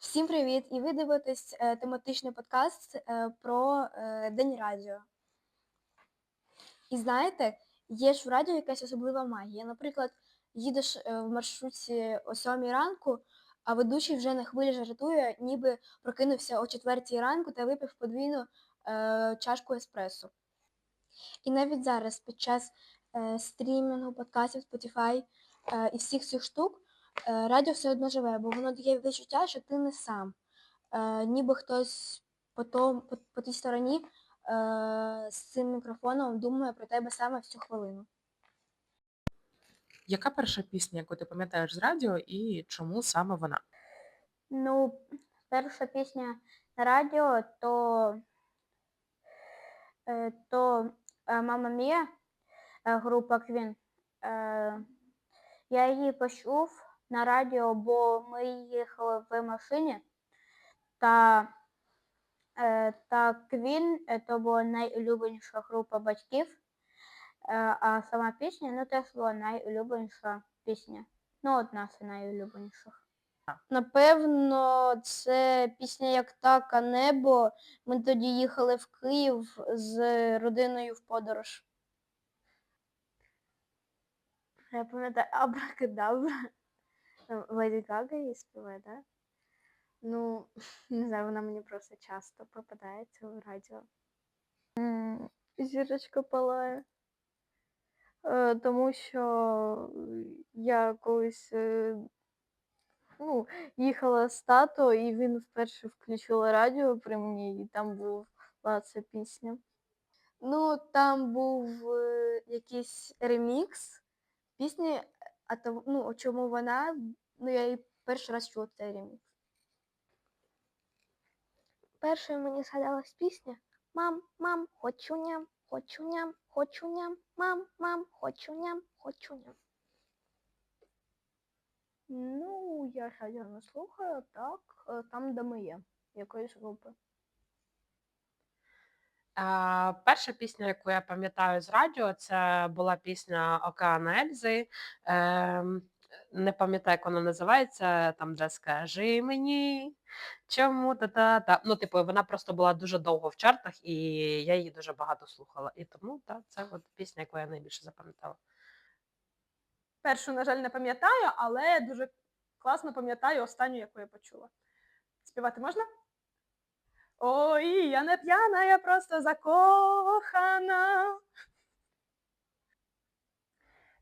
Всім привіт! І ви дивитесь е, тематичний подкаст е, про е, День радіо. І знаєте, є ж в радіо якась особлива магія. Наприклад, їдеш е, в маршрутці о 7 ранку, а ведучий вже на хвилі жартує, ніби прокинувся о 4 ранку та випив подвійну е, чашку еспресо. І навіть зараз, під час е, стрімінгу, подкастів, Spotify е, і всіх цих штук, радіо все одно живе, бо воно дає відчуття, що ти не сам. Е, ніби хтось по, том, по, по тій стороні е, з цим мікрофоном думає про тебе саме в цю хвилину. Яка перша пісня, яку ти пам'ятаєш з радіо, і чому саме вона? Ну, перша пісня на радіо, то, е, то е, Мама Мія, е, група Квін. Е, я її почув на радіо, бо ми їхали в машині, та, е, та Квін то була найулюбленіша група батьків, е, а сама пісня ну, теж була найулюбленіша пісня. Ну, одна з найулюбленіших. Напевно, це пісня як так, а небо. Ми тоді їхали в Київ з родиною в подорож. Я пам'ятаю Абракадабра. Там Леді Гага її співає, так? Ну, не знаю, вона мені просто часто попадається в радіо. Зірочка палає. Е, Тому що я колись е, ну, їхала з тато, і він вперше включив радіо при мені, і там була ця пісня. Ну, там був е, якийсь ремікс пісні, а то, ну, чому вона, ну я її перший раз чула цей ремікс. Першою мені згадалась пісня Мам, мам, хочу ням, хочу ням, хочу ням, мам, мам, хочу ням, хочу ням. Ну, я радіо не слухаю, так, е, там, де ми є, якоїсь групи. Перша пісня, яку я пам'ятаю з радіо, це була пісня Океан Ельзи. Ем, не пам'ятаю, як вона називається, там, де скажи мені, чому та-та-та. Ну, типу, вона просто була дуже довго в чартах, і я її дуже багато слухала. І тому та, це от пісня, яку я найбільше запам'ятала. Першу, на жаль, не пам'ятаю, але дуже класно пам'ятаю останню, яку я почула. Співати можна? Ой, я не п'яна, я просто закохана.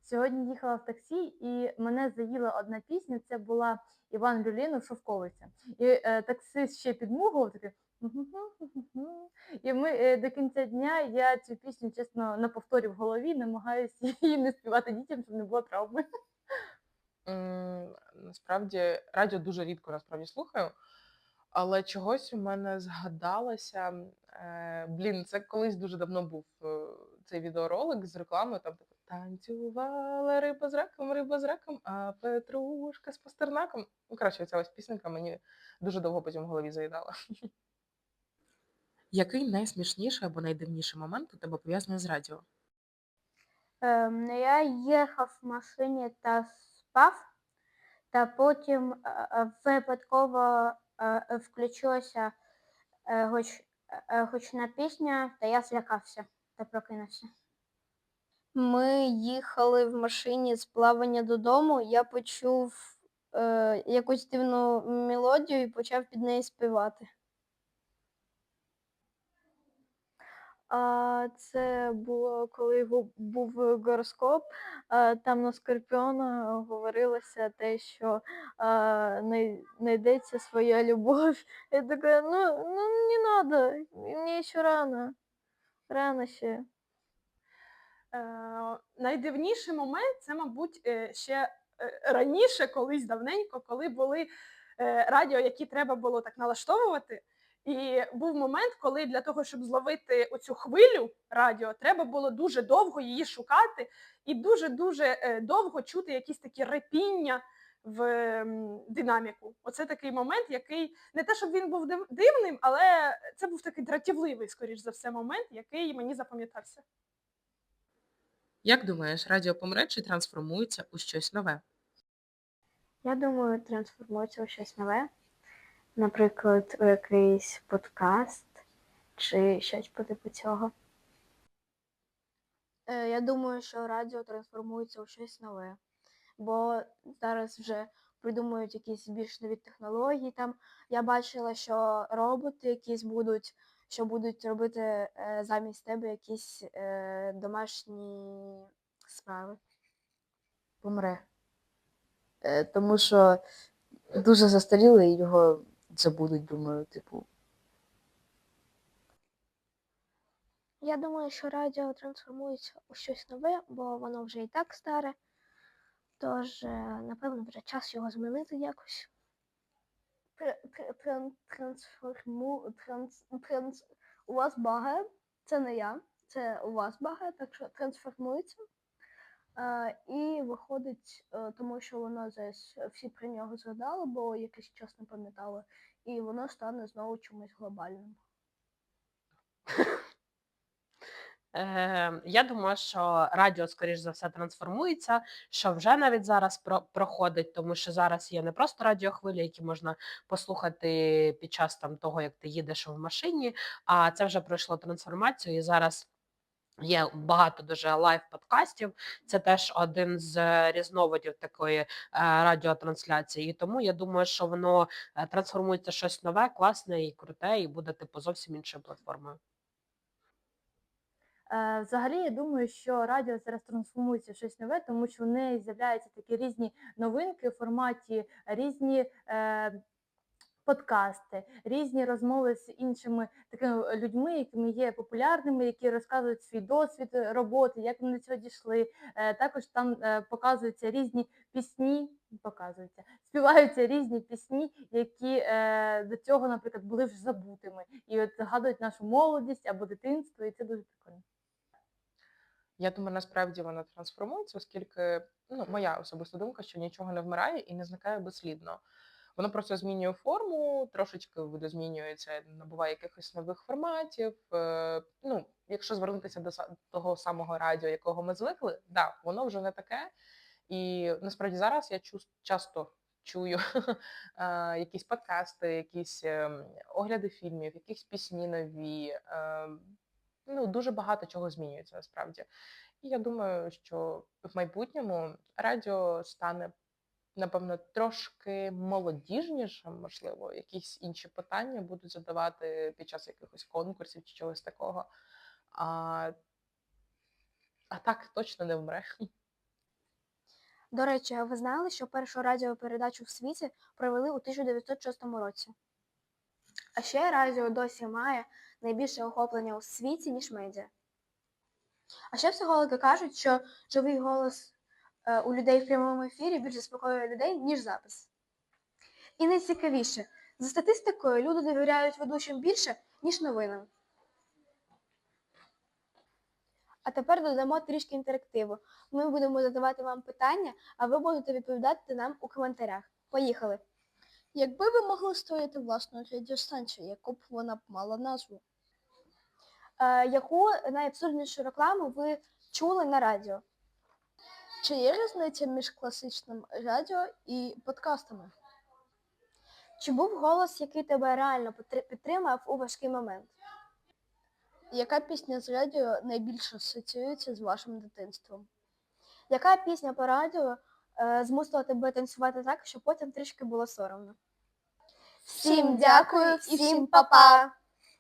Сьогодні їхала в таксі, і мене заїла одна пісня. Це була Іван Люлінов Шовковиця. І е, таксист ще підмугував таке. І ми е, до кінця дня я цю пісню, чесно, на повторі в голові намагаюся її не співати дітям, щоб не було травми. Насправді радіо дуже рідко насправді слухаю, але чогось у мене згадалося. Е, блін, це колись дуже давно був е, цей відеоролик з рекламою. Там таке танцювала риба з раком, риба з раком, а Петрушка з пастернаком. Ну, коротше, ця ось пісенька мені дуже довго потім в голові заїдала. Який найсмішніший або найдивніший момент у тебе пов'язаний з радіо? Ем, ну, я їхав в машині та спав, та потім е, е, випадково включилася хоч гоч, е, гучна пісня, та я злякався та прокинувся. Ми їхали в машині з плавання додому, я почув е, якусь дивну мелодію і почав під неї співати. А це було, коли був гороскоп, а, там на Скорпіона говорилося те, що а, най- знайдеться своя любов. Я така, ну, ну не надо, мені ще рано. Рано ще. Е, найдивніший момент це, мабуть, е, ще е, раніше, колись давненько, коли були е, радіо, які треба було так налаштовувати. І був момент, коли для того, щоб зловити оцю хвилю радіо, треба було дуже довго її шукати і дуже-дуже е, довго чути якісь такі репіння в динаміку. Оце такий момент, який не те, щоб він був див- дивним, але це був такий дратівливий, скоріш за все, момент, який мені запам'ятався. Як думаєш, радіо помре чи трансформується у щось нове? Я думаю, трансформується у щось нове. Наприклад, у якийсь подкаст чи щось по типу цього. Е, Я думаю, що радіо трансформується у щось нове, бо зараз вже придумують якісь більш нові технології. Там я бачила, що роботи якісь будуть, що будуть робити е, замість тебе якісь е, домашні справи. помре. Тому що дуже застарілий, його забудуть, думаю, типу. Я думаю, що радіо трансформується у щось нове, бо воно вже і так старе. Тож, е, напевно, вже час його змінити якось. Трансформу... Транс... Транс... У вас багає, це не я, це у вас багає, так що трансформується. Е, і виходить, е, тому що воно зараз всі про нього згадали, бо якийсь час не пам'ятали, і воно стане знову чимось глобальним. Е, я думаю, що радіо, скоріш за все, трансформується, що вже навіть зараз про- проходить, тому що зараз є не просто радіохвилі, які можна послухати під час там того, як ти їдеш в машині, а це вже пройшло трансформацію і зараз. Є багато дуже лайв-подкастів. Це теж один з е, різновидів такої е, радіотрансляції. І тому я думаю, що воно е, трансформується в щось нове, класне і круте, і буде типу зовсім іншою платформою. Взагалі, я думаю, що радіо зараз трансформується в щось нове, тому що в неї з'являються такі різні новинки в форматі, різні е, подкасти, різні розмови з іншими такими людьми, якими є популярними, які розказують свій досвід е, роботи, як вони до цього дійшли. Е, також там е, показуються різні пісні, показуються, співаються різні пісні, які е, до цього, наприклад, були вже забутими. І от згадують нашу молодість або дитинство, і це дуже прикольно. Я думаю, насправді вона трансформується, оскільки ну, моя особиста думка, що нічого не вмирає і не зникає безслідно. Воно просто змінює форму, трошечки видозмінюється, набуває якихось нових форматів. Е, ну, якщо звернутися до того самого радіо, якого ми звикли, да, воно вже не таке. І насправді зараз я часто чую е, якісь подкасти, якісь ем, огляди фільмів, якісь пісні нові. Е, ну, дуже багато чого змінюється насправді. І я думаю, що в майбутньому радіо стане, напевно, трошки молодіжнішим, можливо, якісь інші питання будуть задавати під час якихось конкурсів чи чогось такого. А, а так точно не вмре. До речі, а ви знали, що першу радіопередачу в світі провели у 1906 році? А ще радіо досі має найбільше охоплення у світі, ніж медіа. А ще психологи кажуть, що живий голос у людей в прямому ефірі більш заспокоює людей, ніж запис. І найцікавіше, за статистикою люди довіряють ведучим більше, ніж новинам. А тепер додамо трішки інтерактиву. Ми будемо задавати вам питання, а ви будете відповідати нам у коментарях. Поїхали! Якби ви могли створити власну радіостанцію, яку б вона б мала назву? Е, яку найабсурднішу рекламу ви чули на радіо? Чи є різниця між класичним радіо і подкастами? Чи був голос, який тебе реально підтримав у важкий момент? Яка пісня з радіо найбільше асоціюється з вашим дитинством? Яка пісня по радіо е, змусила тебе танцювати так, що потім трішки було соромно? Всім дякую, всім па-па!